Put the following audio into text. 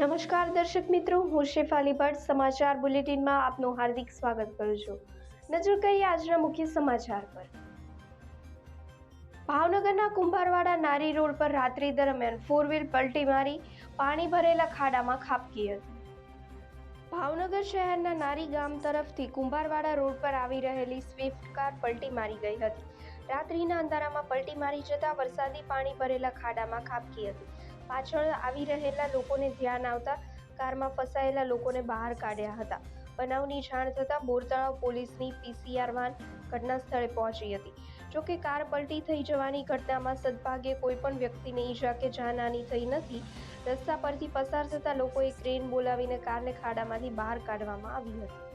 નમસ્કાર દર્શક મિત્રો, હું શેફાલી ભટ્ટ, સમાચાર બુલેટિનમાં આપનું હાર્દિક સ્વાગત કરું છું. નજર કરીએ આજના મુખ્ય સમાચાર પર. ભાવનગરના કુંભારવાડા નારી રોડ પર રાત્રિ દરમિયાન ફોર વ્હીલ પલટી મારી પાણી ભરેલા ખાડામાં ખાબકી હતી. ભાવનગર શહેરના નારી ગામ તરફથી કુંભારવાડા રોડ પર આવી રહેલી સ્વિફ્ટ કાર પલટી મારી ગઈ હતી. રાત્રિના અંધારામાં પલટી મારી જતાં વરસાદી પાણી ભરેલા ખાડામાં ખાબકી હતી. પાછળ આવી રહેલા લોકોને ધ્યાન આવતા કારમાં ફસાયેલા લોકોને બહાર કાઢ્યા હતા. બનાવની જાણ થતાં બોરતળાવ પોલીસની પીસીઆર વાન ઘટના સ્થળે પહોંચી હતી. જોકે કાર પલટી થઈ જવાની ઘટનામાં સદભાગ્યે કોઈ પણ વ્યક્તિને ઈજા કે જાનહાની થઈ નથી, રસ્તા પરથી પસાર થતા લોકોએ ક્રેન બોલાવીને કારને ખાડામાંથી બહાર કાઢવામાં આવી હતી.